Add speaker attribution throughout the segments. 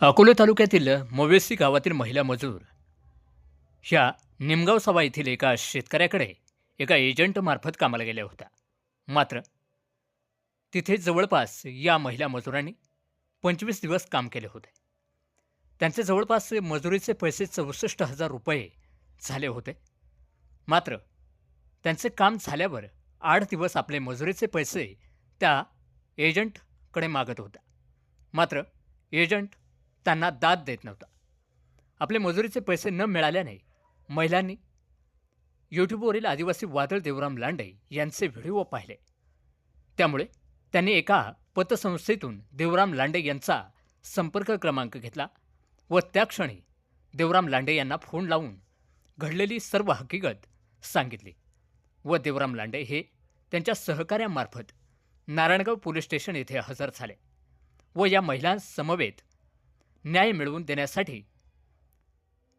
Speaker 1: अकोले तालुक्यातील मोवेसी गावातील महिला मजूर ह्या निमगाव सभा येथील एका शेतकऱ्याकडे एका एजंटमार्फत कामाला गेल्या होत्या. मात्र तिथे जवळपास या महिला मजुरांनी पंचवीस दिवस काम केले होते. त्यांचे जवळपास मजुरीचे पैसे चौसष्ट हजार रुपये झाले होते. मात्र त्यांचे काम झाल्यावर आठ दिवस आपले मजुरीचे पैसे त्या एजंटकडे मागत होत्या. मात्र एजंट त्यांना दाद देत नव्हता. आपले मजुरीचे पैसे न मिळाल्याने महिलांनी यूट्यूबवरील आदिवासी वादळ देवराम लांडे यांचे व्हिडिओ पाहिले. त्यामुळे त्यांनी एका पतसंस्थेतून देवराम लांडे यांचा संपर्क क्रमांक घेतला व त्या क्षणी देवराम लांडे यांना फोन लावून घडलेली सर्व हकीकत सांगितली व देवराम लांडे हे त्यांच्या सहकाऱ्यांमार्फत नारायणगाव पोलीस स्टेशन येथे हजर झाले व या महिलांसमवेत न्याय मिळवून देण्यासाठी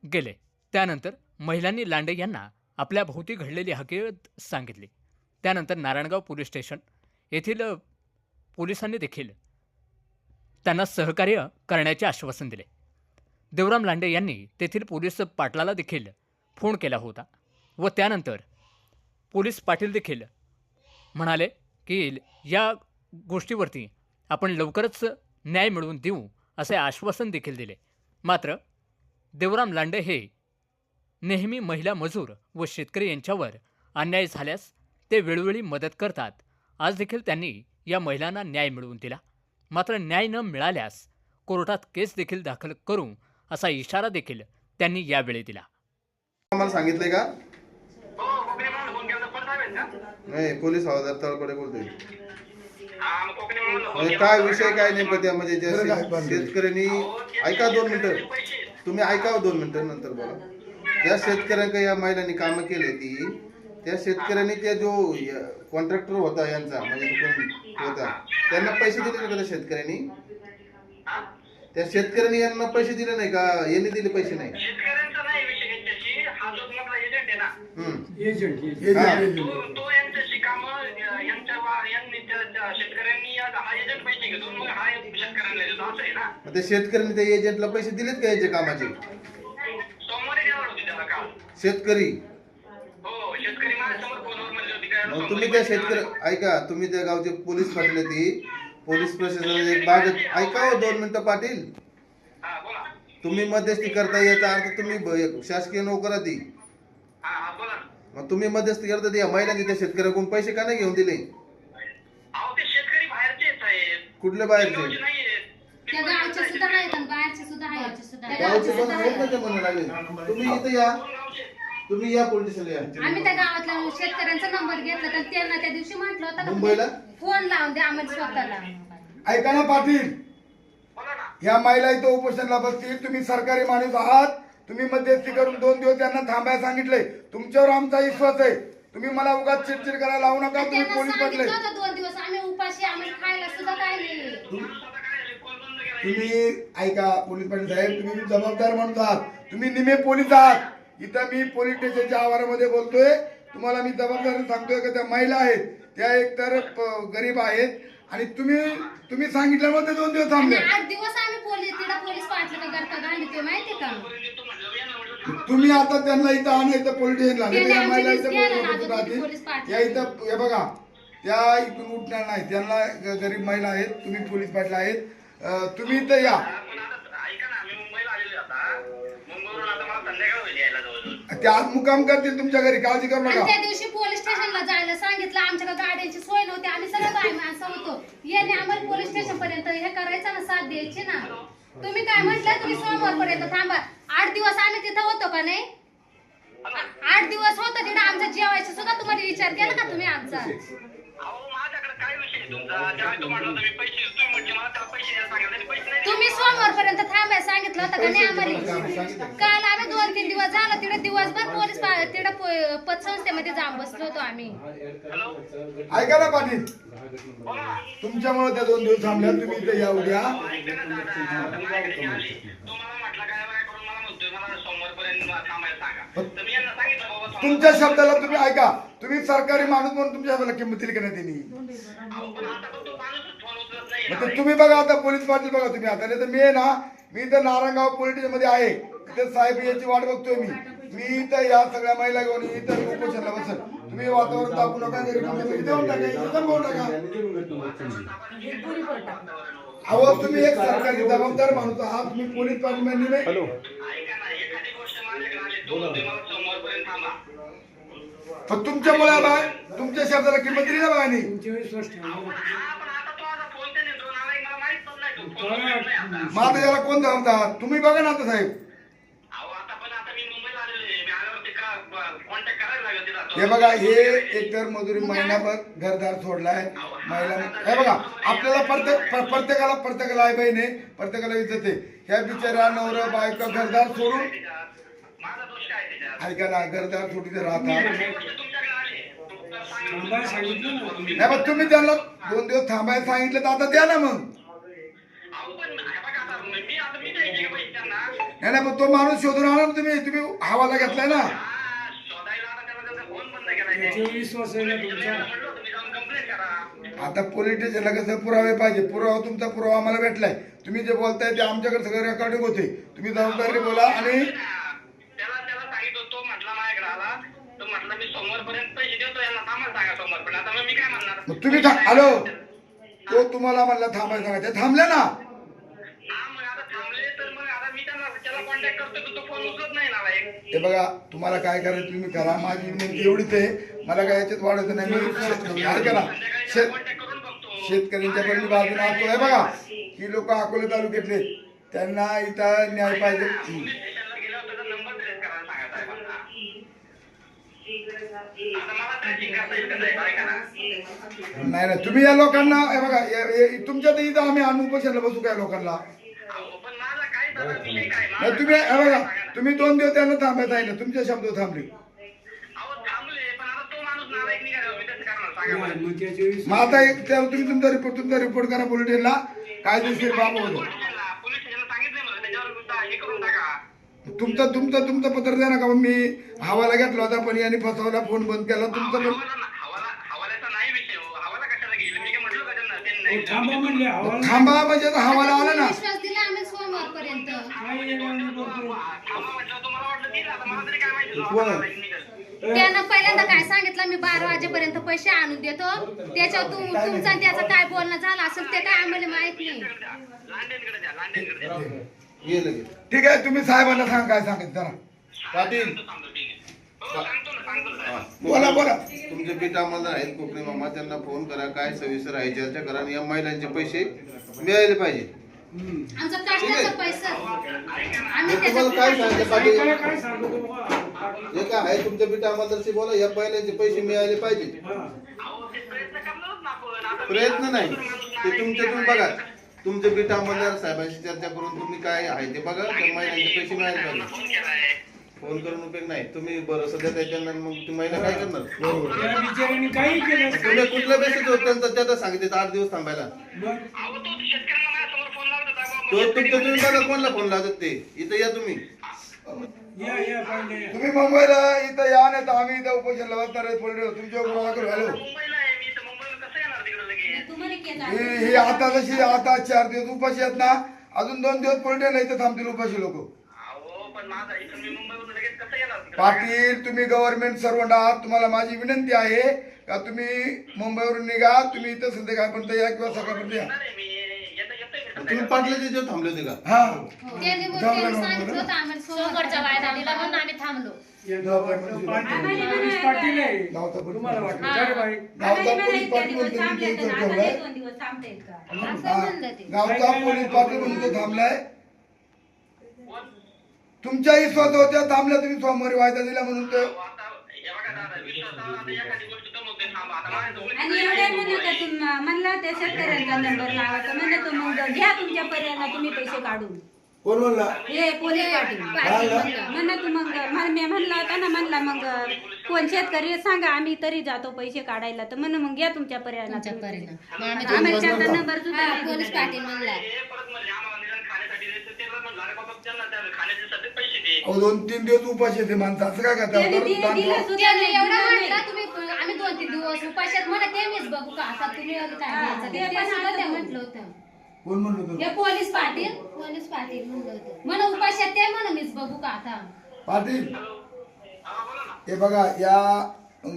Speaker 1: गेले. त्यानंतर महिलांनी लांडे यांना आपल्या भोवती घडलेली हकीकत सांगितली. त्यानंतर नारायणगाव पोलीस स्टेशन येथील पोलिसांनी देखील त्यांना सहकार्य करण्याचे आश्वासन दिले. देवराम लांडे यांनी तेथील पोलीस पाटलाला देखील फोन केला होता व त्यानंतर पोलीस पाटील देखील म्हणाले की या गोष्टीवरती आपण लवकरच न्याय मिळवून देऊ असे आश्वासन देखील दिले. मात्र देवराम लांडे हे नेहमी महिला मजूर व शेतकरी यांच्यावर अन्याय झाल्यास ते वेळोवेळी मदत करतात. आज देखील त्यांनी या महिलांना न्याय मिळवून दिला. मात्र न्याय न मिळाल्यास कोर्टात केस देखील दाखल करू असा इशारा देखील त्यांनी यावेळी दिला.
Speaker 2: आम्हाला सांगितलंय का?
Speaker 3: हो का
Speaker 2: नाही पोलीस हवालदार तळपडे बोलतोय
Speaker 3: हा मग कोकणी म्हणून फोन
Speaker 2: म्हणजे. काय विषय काय नेमकं त्या म्हणजे शेतकऱ्यांनी ऐका दोन मिनिटं. तुम्ही ऐका हो दोन मिनिटं नंतर बोला. ज्या शेतकऱ्यांका या महिलांनी कामं केली ती त्या शेतकऱ्यांनी त्या जो कॉन्ट्रॅक्टर होता यांचा म्हणजे कोण होता त्यांना पैसे दिले नाही का त्या शेतकऱ्यांनी?
Speaker 3: हा?
Speaker 2: त्या शेतकऱ्यांनी यांना पैसे दिले नाही का? यांनी दिले पैसे नाही.
Speaker 3: शेतकऱ्यांचा शेतकऱ्यांनी या- हा एजंट पैसे घेतो मग हा शेतकऱ्यांना देतो असं आहे ना?
Speaker 2: मग त्या शेतकऱ्यांनी त्या एजंटला पैसे दिलेत का याच्या कामाचे?
Speaker 3: सोमवारी देणार होती त्याला काल.
Speaker 2: शेतकरी.
Speaker 3: हो शेतकरी माझ्यासमोर फोनवर म्हणले होते काय
Speaker 2: मग तुम्ही त्या शेतकरी ऐका तुम्ही त्या गावचे पोलीस पाटील आहे ती. पोलीस प्रशासनाने एक बाग ऐका हो दोन मिनिटं पाटील.
Speaker 3: हा बोला.
Speaker 2: तुम्ही मध्यस्थी करता याचा अर्थ तुम्ही ब- शासकीय नोकर आहे ती.
Speaker 3: हा हा बोला ना.
Speaker 2: मग तुम्ही मध्यस्थी करता ती या महिलांनी त्या शेतकऱ्याकडून पैसे का नाही घेऊन दिले? कुठले बाहेरचे.
Speaker 4: त्या गावचे सुद्धा आहेत आणि बाहेरचे सुद्धा आहेत. त्या
Speaker 2: गावचे
Speaker 4: गावचे
Speaker 2: पण
Speaker 4: सुद्धा
Speaker 2: आहेत. ना
Speaker 4: आहेत
Speaker 2: ते म्हणायला लागले तुम्ही इथं या. तुम्ही या पोलीस स्टेशनला या.
Speaker 4: आम्ही त्या गावातल्या शेतकऱ्यांचा नंबर घेतला तर त्यांना त्या दिवशी म्हटलं होतं का
Speaker 2: मुंबईला?
Speaker 4: फोन लावून द्या आम्हाला स्वतःला.
Speaker 5: ऐका ना पाटील.
Speaker 3: बोला ना.
Speaker 5: ह्या महिला इथं उपोषणला बसतील. तुम्ही सरकारी माणूस आहात. तुम्ही मध्यस्थी करून दोन दिवस त्यांना थांबायला सांगितलंय. तुमच्यावर आमचा विश्वास आहे. तुम्ही मला उगाच चिडचिड करायला लावू नका. तुम्ही
Speaker 4: त्यांना
Speaker 5: पोलीस
Speaker 4: सांगितलं होतं दोन दिवस उपाशी खायला सुद्धा काय नाही.
Speaker 5: तुम्ही ऐका पोलीस पाटील साहेब तुम्ही जबाबदार माणूस आहात. तुम्ही निमे पोलीस आहात. इथं मी पोलीस स्टेशनच्या आवारामध्ये बोलतोय. तुम्हाला मी जबाबदारी सांगतोय का त्या महिला आहेत. त्या एकतर प- गरीब आहेत. आणि तुम्ही तुम्ही सांगितल्यामुळे दोन दिवस
Speaker 4: आणि
Speaker 5: थांबले.
Speaker 4: आठ दिवस आम्ही पोलीस तिला पोलीस पाटलं करता माहिती का.
Speaker 5: तुम्ही आता त्यांना इथं आणायचं पोलीस स्टेशनला. तर महिला इथं. या इथं हे बघा. त्या इथून उठणार नाही. त्यांना गरीब महिला आहेत तुम्ही पोलीस पाटील आहेत तुम्ही इथं या. ते आज मुकाम करतील तुमच्या घरी काळजी करू
Speaker 4: आणि
Speaker 5: नका
Speaker 4: त्या दिवशी पोलीस स्टेशनला जायला सांगितलं आमच्याकडे गाड्यांची सोय नव्हती आम्ही सगळं बाय माणसं होतो. याने आम्हाला पोलीस स्टेशन पर्यंत हे करायचं ना साथ द्यायची ना. तुम्ही काय म्हटलं तुम्ही सोमवार पर्यंत थांबा. आठ दिवस आम्ही तिथं होतो का नाही? आ- आठ दिवस होतो तिथं आमचं जेवायचं सुद्धा तुम्हाला विचार केला का तुम्ही आमचा? सोमवार पर्यंत थांबाय सांगितलं होतं का? नाही आम्हाला? काल आम्ही दोन तीन दिवस झालं तिकडे दिवसभर पोलीस पा- तिकडे प- पतसंस्थेमध्ये जाऊन बसलो होतो आम्ही.
Speaker 5: ऐका ना पाटील. तुमच्यामुळे त्या दोन दिवस थांबल्या तुम्ही इथं या उद्या. तुमच्या शब्दाला तुम्ही ऐका. तुम्ही सरकारी माणूस म्हणून तुमच्या शब्दाला किंमत दिली का नाही त्यांनी
Speaker 3: अहो, पण आता पण तो माणूसच फोन उचलत नाही
Speaker 5: मग
Speaker 3: ना.
Speaker 5: ते तुम्ही बघा आता पोलीस पाटील बघा तुम्ही आता. नाही तर मी आहे ना मी इथं नारायणगाव पोलीस स्टेशनमध्ये आहे. इथे साहेब याची वाट बघतोय मी. मी इथं या सगळ्या महिला घेऊन इथं उपोषणला बसल तुम्ही वातावरण दाखवू नका देऊन टाका. थांबवू नका अहो तुम्ही एक सरकारी जबाबदार माणूस आहात. तुम्ही पोलीस पाटील पण तुमच्यामुळे बा तुमच्या शब्दाला किंमत दिली ना बाबांनी मग आता याला कोण जबाबदार तुम्ही बघा ना आता साहेब.
Speaker 3: अहो आता पण आता मी मुंबईला आलेलो आहे. मी आल्यावरती का कॉन्टॅक्ट करायला लागेल तिला
Speaker 5: हे बघा हे एकतर मजुरी महिनाभर घरदार सोडलाय. महिला हे बघा आपल्याला प्रत्येक प्र- प्रत्येकाला प्रत्येकाला आई बहीण प्रत्येकाला इज्जत आहे. ह्या बिचाऱ्या नवरा बायका घरदार सोडून ऐका ना घरदार सोडून इथे राहतात.
Speaker 3: ही आली सांगा
Speaker 5: नाही पण तुम्ही त्यांना दोन दिवस थांबायला सांगितलं तर आता द्या ना मग.
Speaker 3: अहो पण हे बघा आता मी आता मी द्यायचे का पैसे त्यांना.
Speaker 5: नाही नाही पण तो माणूस शोधून आणा ना तुम्ही. तुम्ही हवाला घेतलाय ना.
Speaker 3: हा, शोधायला आता त्याला त्याचा फोन बंद केलाय ते.
Speaker 6: विश्वास आहे ना तुमचा.
Speaker 3: म्हणलं तुम्ही जाऊन कंप्लेंट करा.
Speaker 5: आता पोलीस स्टेशनला कसं पुरावे पाहिजे? पुरावा तुमचा पुरावा आम्हाला भेटलाय. तुम्ही जे बोलताय ते आमच्याकडे सगळं रेकॉर्डिंग होते. तुम्ही जबाबदारी बोला आणि
Speaker 3: त्याला त्याला सांगितलं तो म्हटला माझ्याकडे आला तो म्हटला मी सोमवारपर्यंत पैसे देतो यांना थांबा सांगा सोमवारपर्यंत आता मग मी काय म्हणणार?
Speaker 5: मग तुम्ही था- हॅलो! तो तुम्हाला म्हणला थांबायला सांगा. ते थांबले ना?
Speaker 3: हा मग आता थांबले तर मग आता मी त्याला त्याला कॉन्टॅक्ट करतो तर तो फोन उचलत नाही ना एक
Speaker 5: हे बघा तुम्हाला काय करायचं तुम्ही करा. माझी विनंती एवढीच आहे. मला काय याच्यात वाढायचं नाही. मी शेत- ऐका ना.
Speaker 3: संध्याकाळी
Speaker 5: शेत
Speaker 3: कॉन्टॅक्ट करून बघतो.
Speaker 5: शेतकऱ्यांच्या पहिली बाजूने असतो हे बघा ही लोक अकोले तालुक्यातले त्यांना इथं न्याय पाहिजे
Speaker 3: पोलीस स्टेशनला गेल्यावर त्याचा नंबर ट्रेस करायला सांगा साहेबांना आता मला ट्रेसिंग करता येईल का साहेब ऐका ना
Speaker 5: नाही नाही तुम्ही या लोकांना हे बघा तुमच्या तर इथं आम्ही अनुपोषणला बसू काय लोकांना? नाही तुम्ही हे बघा तुम्ही दोन दिवस त्यांना थांबत आहे ना तुमच्या शब्द थांबले.
Speaker 6: मग
Speaker 5: आता तुम्ही तुमचा रिपोर्ट तुमचा रिपोर्ट करा बुलेटिनला स्टेशनला कायदेशीर बाब होतो
Speaker 3: पोलीस स्टेशनला पोलीस स्टेशनला सांगितलंय मला त्याच्यावर तुमचा हे करून टाका
Speaker 5: तुमचं तुमचं तुमचं पत्र द्या ना का मग मी हवाला घेतला होता पण यांनी फसवला फोन बंद केला. तुमचं पण
Speaker 3: हवाला ना- हवाला हवाल्याचा नाही विषय हो.
Speaker 6: अहो, थांबा म्हणले हवाला
Speaker 5: थांबा म्हणजे आता हवाला आला ना.
Speaker 4: विश्वास दिला आम्ही सोमवारपर्यंत. त्यानं पहिल्यांदा काय सांगितलं मी बारा वाजेपर्यंत पैसे आणून देतो. त्याच्यावर तुम तुमचा आणि त्याचं काय बोलणं झालं असेल ते काय आम्हाला माहीत नाही.
Speaker 2: ये लगेच
Speaker 5: ठीक आहे तुम्ही साहेबांना सांगा काय सांगायचं जरा.
Speaker 2: पाटील.
Speaker 3: हो.
Speaker 5: बोला बोला.
Speaker 2: तुमचे बीट अंमलदार आहेत कोकणी मामा त्यांना फोन करा काय सविस्तर आहे चर्चा करा आणि या महिलांचे पैसे मिळाले पाहिजे.
Speaker 4: आमचा कष्टाचा पैसा. आम्ही
Speaker 2: मी तुम्हाला काय
Speaker 4: त्याच्यात
Speaker 2: सांगितलं पाटील
Speaker 6: काय काय सांगतो बाबा?
Speaker 2: जे काय आहे तुमच्या बीट अंमलदारशी बोला या महिलांचे पैसे मिळाले पाहिजे.
Speaker 6: हा.
Speaker 3: अहो, ते प्रयत्न
Speaker 2: नाही ते
Speaker 3: नालायक
Speaker 2: तुमचे तुम्ही
Speaker 3: निघालाय.
Speaker 2: बघा. तुमचे बीट अंमलदार साहेबांशी चर्चा करून तुम्ही काय आहे ते बघा त्या महिलांचे पैसे मिळाले
Speaker 3: फोन
Speaker 2: करून उपयोग नाही. तुम्ही बरं सध्या त्याच्यानं मग ती महिला काय करणार?
Speaker 6: त्या बिचाऱ्याने काही केलं
Speaker 2: तुम्ही कुठल्या बेसिस होत त्यांचा त्याचा सांगितलं आठ दिवस थांबायला?
Speaker 6: मग?
Speaker 3: अहो, तो शेतकऱ्यांना माझ्यासमोर फोन लावत होता.
Speaker 2: तो तुमचं तुम्ही बघा कोणला फोन लावतात ते. इथं या तुम्ही.
Speaker 6: या या पाहिजे या.
Speaker 5: तुम्ही मुंबईला इथं या नाही तर आम्ही इथं उपोषणला बसणार आहे पोलीस तुमच्या हॅलो
Speaker 3: मुंबईला
Speaker 5: ही ही आता जशी आता चार दिवस उपाशी आहेत ना अजून दोन दिवस पोलीस स्टेशनला इथं थांबतील उपाशी लोक.
Speaker 3: अहो पण माझा इथून मी मुंबईवरून लगेच कसं येणार तिकडे?
Speaker 5: पाटील तुम्ही गव्हर्नमेंट सर्वंट आहात. तुम्हाला माझी विनंती आहे का तुम्ही मुंबईवरून निघा तुम्ही इथं संध्याकाळपर्यंत या किंवा सकाळपर्यंत या
Speaker 2: तुम्ही. पाटलाच्या इथे थांबले होते का?
Speaker 5: हा.
Speaker 4: त्यांनी सांगितलं होतं आम्हाला म्हणून आम्ही थांबलो.
Speaker 6: तुम्हाला
Speaker 5: गावचा पोलीस पाटील म्हणतो मी इथे इथं ठेवलाय
Speaker 4: असं म्हणलं ते.
Speaker 5: गावचा पोलीस पाटील म्हणून इथं थांबलाय? तुमच्याही तुम्ही सोमवारी वायदा दिला म्हणून तो.
Speaker 3: हे
Speaker 7: आणि एवढ्या म्हणलं म्हणलं त्या शेतकऱ्यांचा नंबर लावायचा. म्हणलं तो मग घ्या तुमच्या पर्यायानं तुम्ही पैसे काढून.
Speaker 5: कोण म्हणला
Speaker 7: हे पोलीस पाटील मग मला मी म्हणलं होता ना म्हणला मग कोण शेतकरी सांगा आम्ही तरी जातो पैसे काढायला तर म्हण मग घ्या तुमच्या पर्यायानं आम्हाला त्यांचा नंबर सुद्धा
Speaker 4: हा,
Speaker 7: नाही
Speaker 4: पोलीस
Speaker 7: दिला.
Speaker 4: पाटील म्हणला
Speaker 3: परत आम्हाला निदान खाण्यासाठी द्यायचं. त्याला म्हणलं, अरे बाबा, त्यांना त्या खाण्यासाठी पैसे दे.
Speaker 5: अहो दोन तीन दिवस उपाशी येते माणसं असं काय करता
Speaker 7: त्यांनी
Speaker 5: परत
Speaker 7: दिले-
Speaker 5: ताण
Speaker 7: दिले
Speaker 5: ठेवा.
Speaker 7: सुद्धा
Speaker 4: त्याने
Speaker 7: नाही,
Speaker 4: एवढं
Speaker 7: दिलं नाही.
Speaker 4: म्हटलं तुम्ही आम्ही दोन तीन दिवस उपाशात मला ते मीच बघू का आता तुम्ही काय
Speaker 7: हा,
Speaker 4: घ्यायचं ते
Speaker 7: ते
Speaker 4: ते
Speaker 7: पण
Speaker 4: सुद्धा
Speaker 7: आता
Speaker 4: ते
Speaker 7: बघू.
Speaker 4: म्हटलं होतं
Speaker 5: कोण म्हणलं होतं
Speaker 4: हे पोलीस पाटील. पोलीस पाटील म्हणलं होतं. म्हण उपाशात ते म्हण मीच बघू का आता.
Speaker 5: पाटील. हे बघा या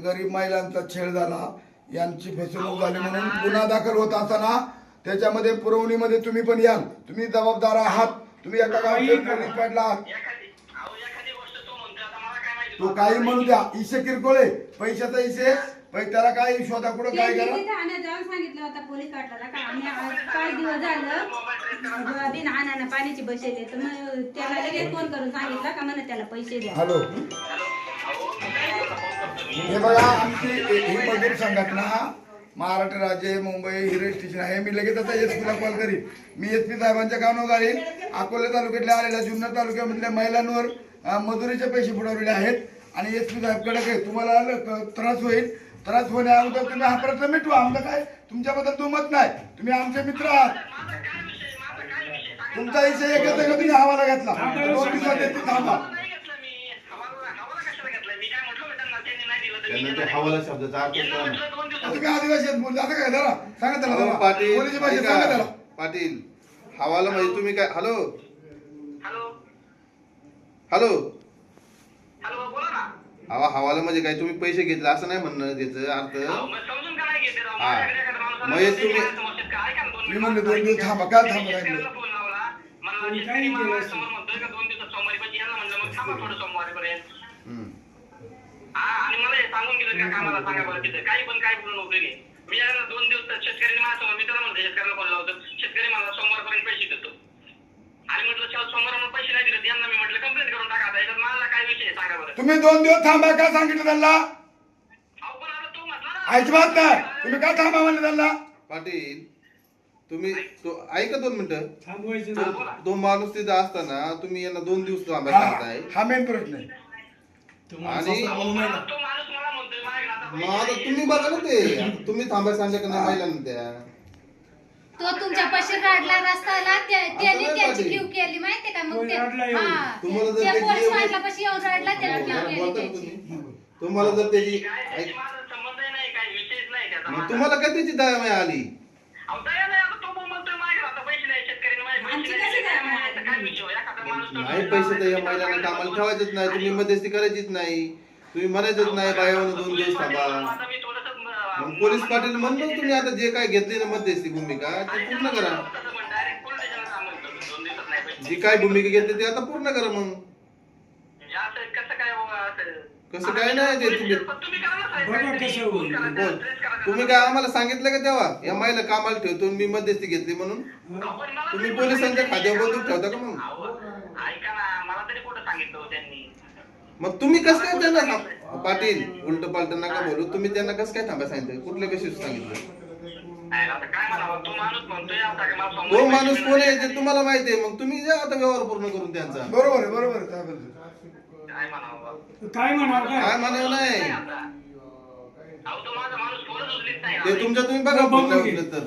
Speaker 5: गरीब महिलांचा छेड झाला यांची फसवणूक झाली म्हणून गुन्हा दाखल होत असताना त्याच्यामध्ये पुरवणीमध्ये तुम्ही पण याल. तुम्ही जबाबदार आहात. तुम्ही एका गावचे पोलीस पाटला आहात.
Speaker 3: एखादी अहो एखादी गोष्ट तो म्हणतोय आता मला काय माहिती?
Speaker 5: तो काही म्हणू द्या. इशे किरकोळे पैशाचा इशे पै त्याला काय शोधा कुठं काय करा
Speaker 7: ठाण्यात जाऊन सांगितलं होतं पोलीस पाटलाला का? आम्ही आज दिवस झालं. बिन हाणानं पाण्याची बसेले तर मग त्याला लगेच फोन करून सांगितलं का म्हणत त्याला पैसे द्या.
Speaker 5: हॅलो. हे बघा आमची ही मजूर संघटना महाराष्ट्र राज्य मुंबई हिरे स्टेशन आहे. मी लगेच आता एस पीला कॉल करीन. मी एस पी साहेबांच्या कानावर घालीन. अकोले तालुक्यातल्या आलेल्या जुन्नर तालुक्यामधल्या महिलांवर अं, मजुरीचे पैसे बुडवलेले आहेत. आणि एस पी साहेबकडे आहे तुम्हाला ल- क- त्रास होईल. त्रास होण्या अगोदर तुम्ही हा प्रश्न मिटवा. आमचं काय? तुमच्याबद्दल दुमत नाही. तुम्ही आमचे मित्र आहात. तुमचा विषय एक येतो का? तुम्ही हवाला घेतला. दोन दिवसात येते थांबा.
Speaker 3: नाही घेतलं मी हवाला हवाला कशाला घेतलं मी काय
Speaker 2: त्यांना ते. हवाला शब्दाचा अर्थ कळला.
Speaker 5: तुम्ही आदिवासी आहेत बोलले. जरा सांगा त्याला
Speaker 2: अहो,
Speaker 5: जरा.
Speaker 2: पाटील.
Speaker 5: पोलीस भाषेत
Speaker 2: ऐका.
Speaker 5: त्याला.
Speaker 2: पाटील. हवाला म्हणजे तुम्ही काय? हॅलो.
Speaker 3: हॅलो.
Speaker 2: हॅलो.
Speaker 3: हॅलो बोला ना.
Speaker 2: हवा हवाला म्हणजे काय तुम्ही पैसे घेतले असं नाही म्हणणं त्याचं अर्थ
Speaker 3: अहो, समजून का नाही घेते राव?
Speaker 2: हा.
Speaker 3: माझ्याकडे एखादा माणूस आला,
Speaker 2: मग हे तुम्ही-
Speaker 3: मला समजतात का? ऐका ना, दोन
Speaker 5: मी
Speaker 3: मिनिटं.
Speaker 5: म्हणलं दोन दिवस थांबा काय
Speaker 3: मी
Speaker 5: थांबा
Speaker 3: शेतकऱ्याला
Speaker 5: काय
Speaker 3: फोन लावला.
Speaker 6: तुम्ही
Speaker 3: शेतकरी मला
Speaker 6: असेल.
Speaker 3: समोर म्हणतोय का दोन दिवसात सोमवारी पाहिजे. यांना म्हणलं, मग थांबा थोडं सोमवारीपर्यंत.
Speaker 2: हम्म.
Speaker 3: हा, आणि मला हे सांगून गेलं का कामाला सांगा बरं तिथं काही पण काय बोलून उपयोग आहे मी याला दोन दिवस शेतकऱ्यांनी माझ्यासमोर मी त्याला शेतकऱ्याला फोन लावतो शेतकरी मला सोमवारपर्यंत पैसे देतो आणि म्हटलं चल सोमवार म्हणून पैसे नाही दिले. यांना मी म्हटलं कंप्लेंट करून टाका आता याच्यात मला काय विषय आहे सांगा बरं.
Speaker 5: तुम्ही दोन दिवस थांबा काय सांगितलं त्यांना?
Speaker 3: अहो पण आता तू म्हटला ना
Speaker 5: अजिबात नाही. तुम्ही काय थांबा म्हणले त्यांना?
Speaker 2: पाटील तुम्ही तो ऐका दोन मिनिटं.
Speaker 6: थांबवायचं
Speaker 2: तो माणूस तिथं असताना तुम्ही यांना दोन दिवस थांबाय
Speaker 5: हा
Speaker 2: सांगताय.
Speaker 5: हा मेन प्रश्न आहे.
Speaker 2: आणि
Speaker 3: अहो, पण आता तो माणूस मला म्हणतोय माझ्याकडे आता
Speaker 2: मग
Speaker 3: पैसे
Speaker 2: आता
Speaker 3: नाही.
Speaker 2: तुम्ही बघा ना ते. आता तुम्ही थांबाय सांगितलं का नाही महिलांना त्या?
Speaker 4: तो तुमच्या पाशी काढला रस्त्याला त्या- त्यांनी
Speaker 2: नाही
Speaker 4: त्याची. क्यू केली माहितीये का मग
Speaker 6: कोणी
Speaker 4: ते
Speaker 6: रडला येऊन?
Speaker 4: हा.
Speaker 2: तुम्हाला जर
Speaker 4: त्या
Speaker 2: त्याची
Speaker 4: पोलीस
Speaker 2: एवढी-
Speaker 4: पाटलापाशी येऊन रडला त्याला क्यू
Speaker 2: जरा
Speaker 4: केली
Speaker 2: बोलता का
Speaker 4: त्याची
Speaker 2: तुम्ही? तुम्हाला जर त्याची
Speaker 3: काय माझा नाही काही विषयच नाही त्याचा
Speaker 2: मग
Speaker 3: माझा.
Speaker 2: तुम्हाला काय त्याची दया माया आली
Speaker 3: अहो, दया नाही, आता तो पैसे नाही, शेतकऱ्याने माझे पैसे
Speaker 7: आमची
Speaker 3: नाही
Speaker 7: कशी
Speaker 3: दिले,
Speaker 7: दया
Speaker 3: काय
Speaker 7: माया
Speaker 3: नाही, तर काय विषय हो? एखादा माणूस तर-
Speaker 2: नाही पैसे तर या महिलांना कामाला ठेवायचंच नाही तुम्ही मध्यस्थी करायचीच नाही तुम्ही म्हणायचंच नाही बायावर दोन दिवस थांबा
Speaker 3: आता मी
Speaker 2: पोलीस पाटील म्हणतो तुम्ही आता जे काय घेतली ना मध्यस्थी भूमिका ते पूर्ण करा.
Speaker 3: जा
Speaker 2: काय भूमिका घेतली ते आता पूर्ण करा मग.
Speaker 3: म्हणजे असं कसं काय हो, असं?
Speaker 2: कसं काय नाही ते तुम्ही बोल. तुम्ही काय आम्हाला सांगितलं का तेव्हा? या महिला कामाला ठेवतो मी मध्यस्थी घेतली म्हणून. तुम्ही पोलिसांच्या
Speaker 3: सांगितलं?
Speaker 2: बंदूक ठेवता का मग?
Speaker 3: अहो, ऐका ना मला तरी कुठं सांगितलं हो त्यांनी?
Speaker 2: मग तुम्ही कसं काय त्यांना पाटील उलट पालट नका बोलू. तुम्ही त्यांना कसं काय थांबा सांगितलं? कुठल्या कशी सांगितलं?
Speaker 3: तो माणूस म्हणतोय आता की मला
Speaker 2: तो
Speaker 3: सोमवारी
Speaker 2: माणूस
Speaker 3: पैसे
Speaker 2: कोण आहे. ते तुम्हाला माहिती आहे. मग तुम्ही जा आता व्यवहार पूर्ण करून त्यांचा.
Speaker 5: बरोबर आहे बरोबर आहे.
Speaker 3: काय म्हणावं
Speaker 6: काय म्हणावं
Speaker 2: काय?
Speaker 6: काय
Speaker 2: म्हणावं नाही.
Speaker 3: तो माझा माणूस फोनच उचलीत नाही
Speaker 2: ते तुमच्या तुम्ही बघा. लावलं तर.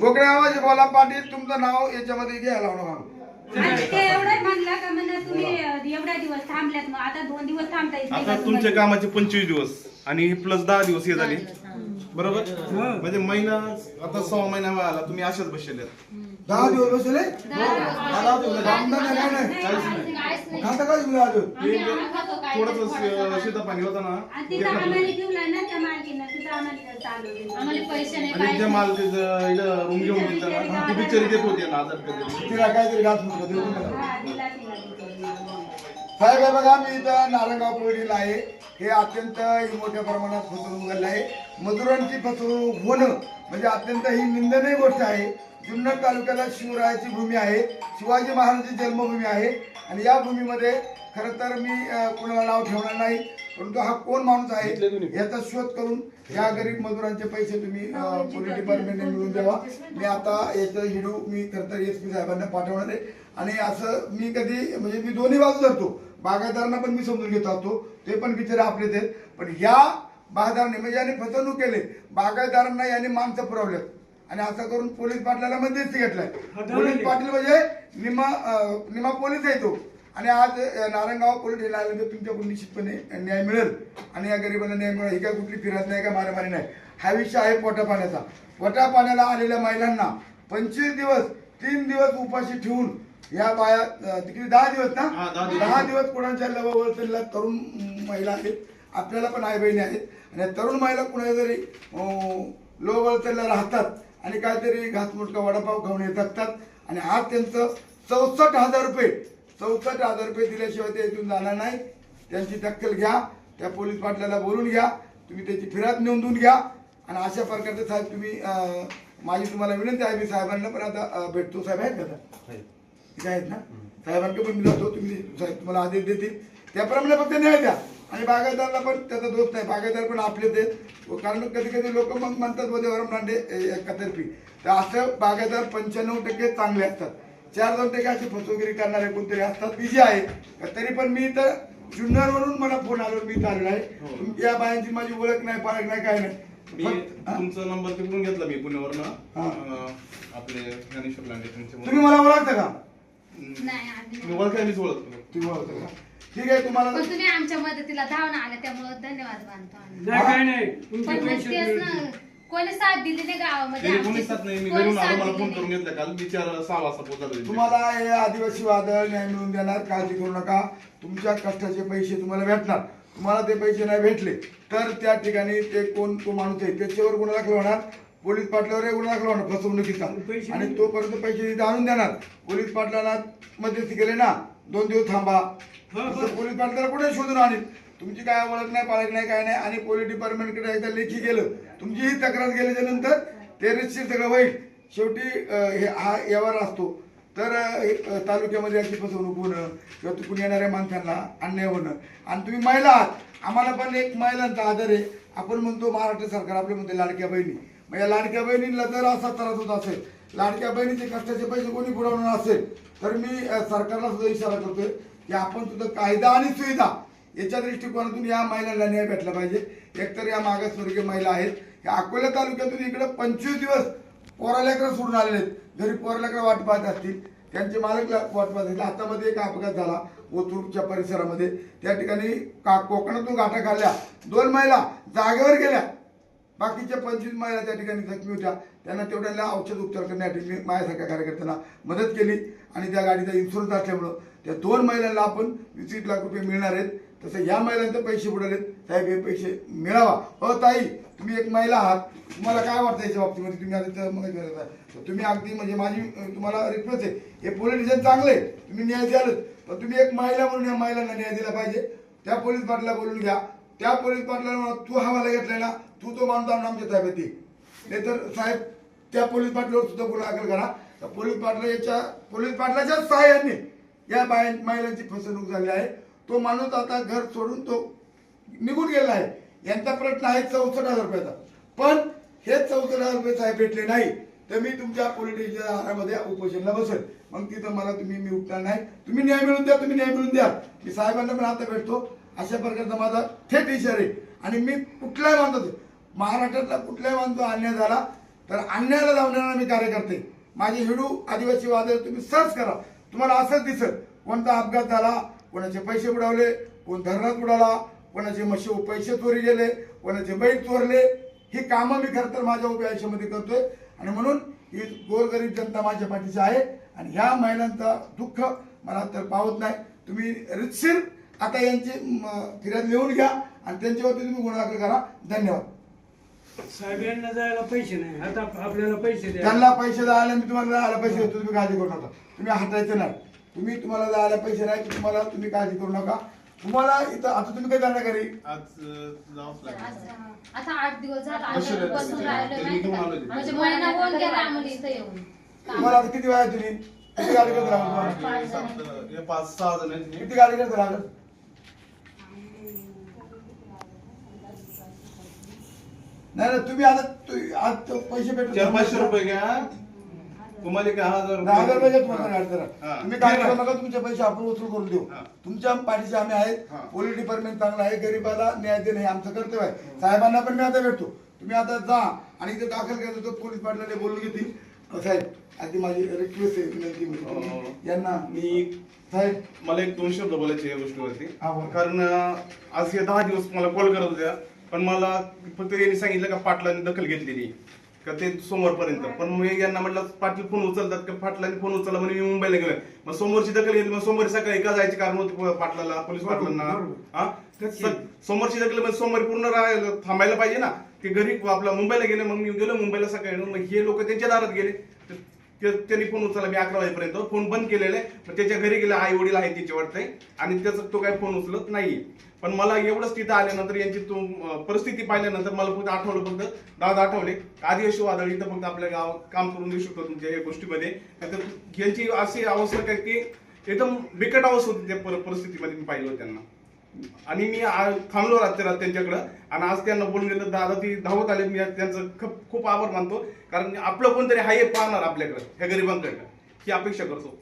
Speaker 3: कोकणी
Speaker 5: आवाज बोला पाटील तुमचं नाव याच्यामध्ये घ्यायला लावू नका
Speaker 7: आणि ते एवढं म्हणलं का म्हणलं तुम्ही एवढ्या दिवस थांबल्यात मग. आता दोन दिवस थांबता येत नाही
Speaker 8: आता
Speaker 7: का
Speaker 8: तुमच्या
Speaker 7: तुम्हाला?
Speaker 8: कामाचे पंचवीस दिवस आणि प्लस दहा दिवस हे झाले. बरोबर? म्हणजे महिना आता सहा महिना आला तुम्ही अशाच बसलेले
Speaker 5: दहा दिवस बसले
Speaker 4: दहा दिवस
Speaker 5: नाही काय नाही. काय दिला अजून?
Speaker 4: काय?
Speaker 8: थोडस शेता पाणी होता ना.
Speaker 7: आणि त्या
Speaker 8: रूम घेऊन ती बिचारी देत होती.
Speaker 5: तिला काहीतरी घात होतं. साहेब बघा मी इथं नारायणगाव पोळीला आहे. हे अत्यंत मोठ्या प्रमाणात फसवणूक झाली आहे. मजुरांची फसवणूक होणं म्हणजे अत्यंत ही निंदनीय गोष्ट आहे. जुन्नर तालुक्याला शिवरायाची भूमी आहे. शिवाजी महाराजांची जन्मभूमी आहे. आणि या भूमीमध्ये खरं तर मी कुणाला नाव ठेवणार नाही परंतु हा कोण माणूस आहे याचा शोध करून या गरीब मजुरांचे पैसे तुम्ही अं, पोलीस डिपार्टमेंटने मिळवून द्यावा. मी आता याचं हिडू मी खरं तर एस पी साहेबांना पाठवणार आहे. आणि असं मी कधी म्हणजे मी दोन्ही बाजू धरतो. बागायतदारांना पण मी समजून घेत असतो. ते पण बिचारे आपलेच आहेत. पण ह्या बागायतदारांनी म्हणजे यांनी फसवणूक केले. बागायतदारांना यांनी माणसं पुरवल्यात. आणि असं करून पोलीस पाटलाला मध्यस्थी घेतलाय. पोलीस पाटील म्हणजे निमा निमा पोलीस आहे तो. आणि आज नारायणगाव पोलीस स्टेशनला आल्यानंतर तुमच्याकडून निश्चितपणे न्याय मिळेल. आणि या गरिबांना न्याय मिळेल. ही काय कुठली फिरत नाही का मारामारी नाही. हा विषय आहे पोटा पाण्याचा पोटा पाण्याला आलेल्या महिलांना पंचवीस दिवस तीन दिवस उपाशी ठेवून या बाया किती दहा दिवस ना?
Speaker 8: दहा दिवस.
Speaker 5: कोणाच्या लवळतला तरुण महिला आहेत. आपल्याला पण आई बहिणी आहेत. आणि या तरुण महिला कुणा जरी लो वळतला राहतात. आणि काहीतरी घासमुटका वडापाव खाऊन येत असतात आणि आज त्यांचं चौसष्ट हजार रुपये चौसष्ट हजार रुपये दिल्याशिवाय ते इथून जाणार नाही. त्यांची दखल घ्या त्या पोलीस पाटलाला बोलून घ्या तुम्ही त्याची फिर्याद नोंदवून घ्या. आणि अशा प्रकारचे साहेब तुम्ही माझी तुम्हाला विनंती आहे मी साहेबांना पण आता भेटतो. साहेब आहेत का आता? ठीक आहेत ना? साहेबांकडे पण मी जातो. तुम्ही साहेब तुम्हाला आदेश देतील. त्याप्रमाणे फक्त न्याय द्या. आणि बागायतदाराला पण त्याचा दोष नाही. बागायतदार पण आपलेच आहेत व कारण कधी कधी लोक मग म्हणतात मध्ये वरम दांडे एकतर्फी. तर असं बागायतदार पंच्याण्णव टक्के चांगले असतात. चार दोन टक्के अशी फसवगिरी करणारे कोणतरी असतात बिजी आहे. तरी पण मी तर जुन्नरवरून मला फोन आलो मी इथं आलेलो आहे. तुमची या बायांची माझी ओळख नाही पाळख नाही काय नाही.
Speaker 8: मी
Speaker 5: फक्त- हा?
Speaker 8: तुमचा नंबर तिकडून घेतला मी पुण्यावरनं.
Speaker 5: हा.
Speaker 8: आपले ज्ञानेश्वर लांडे
Speaker 5: तुम्ही मला ओळखता का?
Speaker 8: मी ओळखतो.
Speaker 5: तुम्ही ओळखता का? ठीक आहे तुम्हाला
Speaker 4: पण तुम्ही आमच्या मदतीला धावून आले त्यामुळे धन्यवाद मानतो आम्ही.
Speaker 6: नाही काय नाही. तुमचे
Speaker 4: पण मग
Speaker 6: पैसे
Speaker 4: तेच
Speaker 6: मिळतील.
Speaker 4: ना कोणी साथ दिली नाही गावामध्ये
Speaker 8: तरी. कोणीच साथ नाही. मी
Speaker 4: कोणी
Speaker 8: घरून आलो
Speaker 4: साथ
Speaker 8: मला
Speaker 4: दिली
Speaker 8: फोन
Speaker 4: नाही.
Speaker 8: करून घेतला काल. मी चार सहा वाजता पोहोचलो
Speaker 5: तुम्हाला हे आदिवासी वादळ न्याय मिळवून देणार काळजी करू नका. तुमच्या कष्टाचे पैसे तुम्हाला भेटणार. तुम्हाला ते पैसे नाही भेटले तर त्या ठिकाणी ते कोण तो माणूस आहे त्याच्यावर गुन्हा दाखल होणार. पोलीस पाटलावर गुन्हा दाखल होणार फसवणुकीचा.
Speaker 6: पैसे
Speaker 5: आणि तोपर्यंत पैसे तिथे आणून देणार. पोलीस पाटलाला मध्यस्थी केले ना. दोन दिवस थांबा. पोलीस पाटलाला कुठे शोधून आणील तुमची काय ओळख नाही पाळख नाही काय नाही? आणि पोलीस डिपार्टमेंटकडे एकदा लेखी गेलं तुमची ही तक्रार गेल्याच्यानंतर ते रितशीर सगळं होईल. शेवटी हे व्यवहार असतो. तर तालुक्यामध्ये अशी फसवणूक होणं किंवा चुकून येणाऱ्या माणसांना अन्याय होणं. आणि तुम्ही महिला आहात. आम्हाला पण एक महिलांचा आदर आहे. आपण म्हणतो महाराष्ट्र सरकार आपले म्हणते लाडक्या बहिणी. मग या लाडक्या बहिणीला जर असा त्रास होत असेल लाडक्या बहिणीचे कष्टाचे पैसे कोणी बुडवणार असेल तर मी सरकारला सुद्धा इशारा करतोय की आपण सुद्धा कायदा आणि सुविधा याच्या दृष्टिकोनातून या महिलांना न्याय भेटला पाहिजे. एकतर या मागासवर्गीय महिला आहेत. या अकोला तालुक्यातून इकडे पंचवीस दिवस पोरालेकडे सोडून आलेले आहेत. घरी पोरालेकडे वाट पाहत असतील त्यांचे मालक वाट पाहत असतील. हातामध्ये एक अपघात झाला ओतूरच्या परिसरामध्ये. त्या ठिकाणी का कोकणातून गाठा खाल्ल्या दोन महिला जागेवर गेल्या. बाकीच्या पंचवीस महिला त्या ठिकाणी जखमी होत्या. त्यांना तेवढ्याला औषध उपचार करण्यासाठी मी माझ्यासारख्या कार्यकर्त्यांना मदत केली आणि त्या गाडीचा इन्शुरन्स असल्यामुळं त्या दोन महिलांना आपण वीस वीस लाख रुपये मिळणार आहेत. तसं या महिलांचे पैसे बुडालेत. साहेब हे पैसे मिळावा. अ ताई तुम्ही एक महिला आहात. तुम्हाला काय वाटतं याच्या बाबतीमध्ये? तुम्ही आता मग तर तुम्ही अगदी म्हणजे माझी तुम्हाला रिक्वेस्ट आहे. हे पोलीस स्टेशन चांगले तुम्ही न्याय द्यालच. पण तुम्ही एक महिला म्हणून या महिलांना न्याय दिला पाहिजे. त्या पोलीस पाटला बोलून घ्या. त्या पोलीस पाटलाला म्हणा, तू हवाला घेतलेला तू तो माणूस आणून आमच्या ताब्यात ये. नाहीतर साहेब त्या पोलीस पाटलावर सुद्धा गुन्हा दाखल करा. तर पोलीस पाटला याच्या पोलीस पाटलाच्या सहाय्याने या बाया महिलांची फसवणूक झाली आहे. तो माणूस आता घर सोडून तो निघून गेला आहे. यांचा प्रश्न आहे चौसष्ट हजार रुपयाचा. पण हे चौसष्ट हजार रुपये साहेब भेटले नाही. तर मी तुमच्या पोलीस आहारामध्ये उपोषणला बसेल. मग तिथं मला तुम्ही मी उठणार नाही. तुम्ही न्याय मिळून द्या तुम्ही न्याय मिळून द्या. मी साहेबांना पण आता भेटतो. अशा प्रकारचा माझा थेट इशारा आहे. आणि मी कुठलाही मानतो महाराष्ट्रातला कुठलाही मानतो अन्याय झाला तर अन्यायाला लावणारा मी कार्य करते माझे हिडू आदिवासी वादळ तुम्ही सर्च करा. तुम्हाला असंच दिसत कोणता अपघात झाला कोणाचे पैसे बुडवले कोण धरणात बुडाला कोणाचे मशी पैसे चोरी गेले कोणाचे बैल चोरले ही कामं मी खरं तर माझ्या उभ्या आयुष्यामध्ये करतोय. आणि म्हणून ही गोरगरीब जनता माझ्या पाठीची आहे. आणि ह्या महिलांचा दुःख मला तर पावत नाही. तुम्ही रितशीर आता यांची फिर्याद लिहून घ्या आणि त्यांच्यावरती तुम्ही गुन्हा दाखल करा. धन्यवाद.
Speaker 6: साहेब यांना जायला पैसे नाही. आता आपल्याला पैसे द्या.
Speaker 5: त्यांना पैसे द्यायला मी तुम्हाला जायला पैसे देतो. तुम्ही काळजी करू नका. तुम्ही हटायचं नाही. तुम्ही तुम्हाला जायला पैसे नाही की तुम्हाला तुम्ही काळजी करू नका. तुम्हाला इथं आता तुम्ही काय करणार घरी?
Speaker 4: आता आठ दिवस. म्हणजे महिना होऊन गेला आम्हाला इथं येऊन.
Speaker 5: तुम्हाला आता किती वेळा तुम्ही? किती गाडी करत राहा
Speaker 8: सात- पाच सहा जण आहेत.
Speaker 5: किती गाडी करत राहा नाही नाही तुम्ही आता तु- आज तो पैसे भेटू
Speaker 8: चार पाचशे रुपये घ्या. तुम्हाला काय हजार
Speaker 5: दहा हजार रुपये. तुम्हाला.
Speaker 8: हा.
Speaker 5: तुम्ही काय करू नका तुमचे पैसे आपण वसूल करून देऊ.
Speaker 8: हा.
Speaker 5: तुमच्या पाठीशी आम्ही आहेत
Speaker 8: हा.
Speaker 5: पोलीस डिपार्टमेंट चांगलं आहे गरीबाला न्याय देणे हे आमचं कर्तव्य आहे. साहेबांना पण मी आता भेटतो. तुम्ही आता जा आणि इथे दाखल करायचं तो पोलीस पाटलाने बोलून घेतील. अहो, साहेब अगदी माझी रिक्वेस्ट आहे विनंती म्हणजे तुम्ही यांना मी साहेब.
Speaker 8: मला एक दोन शब्द बोलायचे या गोष्टीवरती.
Speaker 5: हा, बोला.
Speaker 8: कारण अं, आज हे दहा दिवस मला कॉल करत होत्या. पण मला फक्त यांनी सांगितलं का पाटलांनी दखल घेतलेली का ते सोमवारपर्यंत. पण मी यांना म्हटलं पाटील फोन उचलतात का? पाटलांनी फोन उचलला म्हणजे मी मुंबईला गेलो मग सोमवारची दखल घेतली मग सोमवारी सकाळी का जायचे कारण होते पाटलाला पोलीस पाटलांना? हा? सोमवारची दखल म्हणजे सोमवारी पूर्ण राहायला थांबायला पाहिजे ना. ते घरी आपला मुंबईला गेले मग मी गेलो मुंबईला सकाळी. मग हे लोक त्यांच्या दारात गेले. त्यांनी फोन उचलला मी अकरा वाजेपर्यंत. फोन बंद केलेला आहे. मग त्याच्या घरी गेले आई वडील आहेत तिचे वाटतंय. आणि त्याचा तो काय फोन उचलत नाहीये. पण मला एवढंच तिथं आल्यानंतर यांची तो परिस्थिती पाहिल्यानंतर मला फक्त आठवलं फक्त दादा आठवले. आदिवासी वादळ इथं फक्त आपल्या गाव काम करून देऊ शकतो तुमच्या या गोष्टीमध्ये. यांची अशी अवस्था काय की एकदम बिकट अवस्था होती त्या परिस्थितीमध्ये मी पाहिलं त्यांना. आणि मी थांबलो रात्री रात त्यांच्याकडं. आणि आज त्यांना बोलून गेलं दादा ती धावत आले मी त्यांचं खूप खूप आभार मानतो. कारण आपलं कोणतरी हाय पाहणार आपल्याकडं ह्या गरिबांकडनं. ही अपेक्षा करतो.